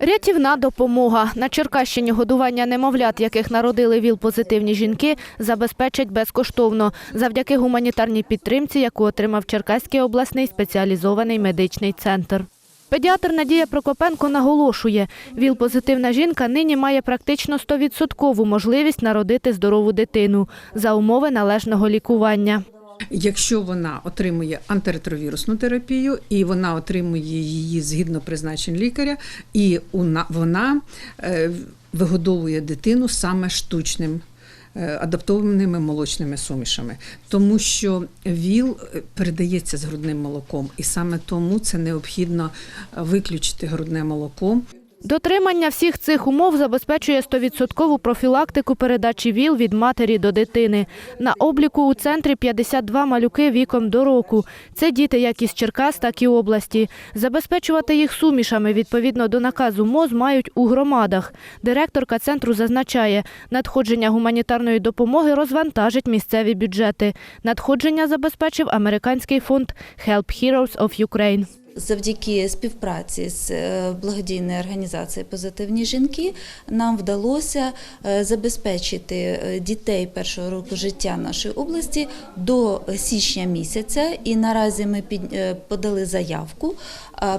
Рятівна допомога. На Черкащині годування немовлят, яких народили ВІЛ-позитивні жінки, забезпечать безкоштовно завдяки гуманітарній підтримці, яку отримав Черкаський обласний спеціалізований медичний центр. Педіатр Надія Прокопенко наголошує, ВІЛ-позитивна жінка нині має практично 100% можливість народити здорову дитину за умови належного лікування. Якщо вона отримує антиретровірусну терапію і вона отримує її згідно призначень лікаря, і вона е, вигодовує дитину саме штучним. е, Адаптованими молочними сумішами, тому що ВІЛ е, передається з грудним молоком, і саме тому це необхідно виключити грудне молоко. Дотримання всіх цих умов забезпечує 100% профілактику передачі ВІЛ від матері до дитини. На обліку у центрі 52 малюки віком до року. Це діти як із Черкас, так і області. Забезпечувати їх сумішами відповідно до наказу МОЗ мають у громадах. Директорка центру зазначає, надходження гуманітарної допомоги розвантажить місцеві бюджети. Надходження забезпечив американський фонд Help Heroes of Ukraine. Завдяки співпраці з е, благодійною організацією Позитивні жінки нам вдалося е, забезпечити е, дітей першого року життя нашої області до січня місяця. І наразі ми подали заявку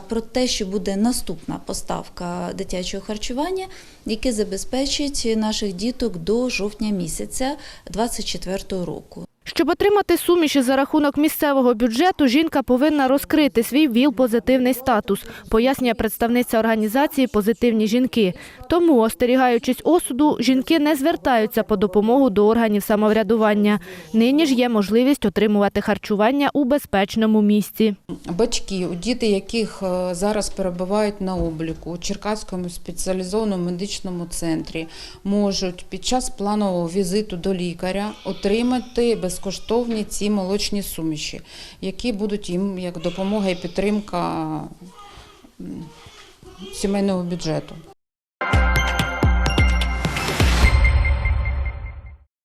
про те, що буде наступна поставка дитячого харчування, яке забезпечить наших діток до жовтня місяця 2024 року. Щоб отримати суміші за рахунок місцевого бюджету, жінка повинна розкрити свій ВІЛ-позитивний статус, пояснює представниця організації Позитивні жінки. Тому, остерігаючись осуду, жінки не звертаються по допомогу до органів самоврядування. Нині ж є можливість отримувати харчування у безпечному місці. Батьки, діти, яких е, зараз перебувають на обліку у Черкаському спеціалізованому медичному центрі, можуть під час планового візиту до лікаря отримати безкоштовні ці молочні суміші, які будуть їм як допомога і підтримка сімейного бюджету.